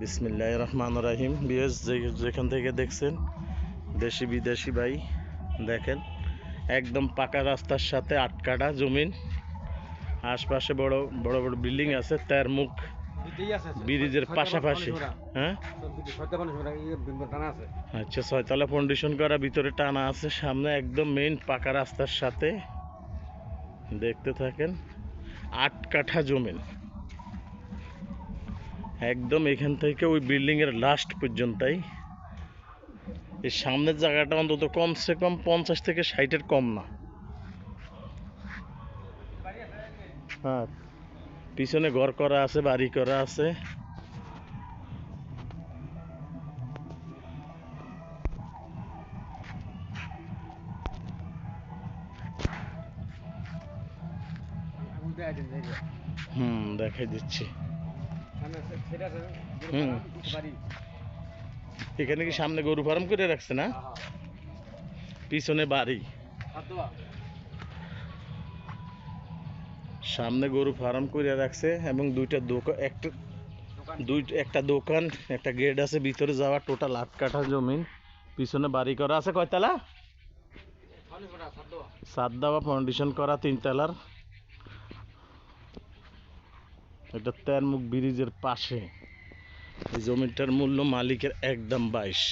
বিসমিল্লাহ রহমান রাহিম। বিএস যেখান থেকে দেখছেন দেশি বিদেশি ভাই দেখেন একদম পাকা রাস্তার সাথে আটকাটা জমিন। আশপাশে বড় বড় বড় বিল্ডিং আছে তার মুখ ব্রিজের পাশাপাশি। হ্যাঁ? আচ্ছা ছয়তলা ফাউন্ডেশন করা ভিতরে টানা আছে সামনে একদম মেইন পাকা রাস্তার সাথে। দেখতে থাকেন আট কাঠা জমিন। একদম এখান থেকে ওই বিল্ডিং এর লাস্ট পর্যন্তই। এই সামনের জায়গাটা অন্তত কমসে কম পঞ্চাশ থেকে ষাটের কম না। হ্যাঁ পিছনে ঘর করা আছে, বাড়ি করা আছে। হুম, দেখাই দিচ্ছি। হুম। এখানে কি সামনে গরু ফার্ম করে রাখছে না? পিছনে বাড়ি। সামনে গরু ফার্ম করে রাখছে এবং দুইটা দোকান একটা দুই একটা দোকান একটা গেট আছে ভিতরে যাওয়া টোটাল আট কাঠা জমিন। পিছনে বাড়ি করা আছে কয়তলা? সাত দেওয়া। ফাউন্ডেশন করা তিনতলার। এটা তেরমুখ ব্রিজের পাশে। এই জমিটার মূল্য মালিকের একদম বাইশ।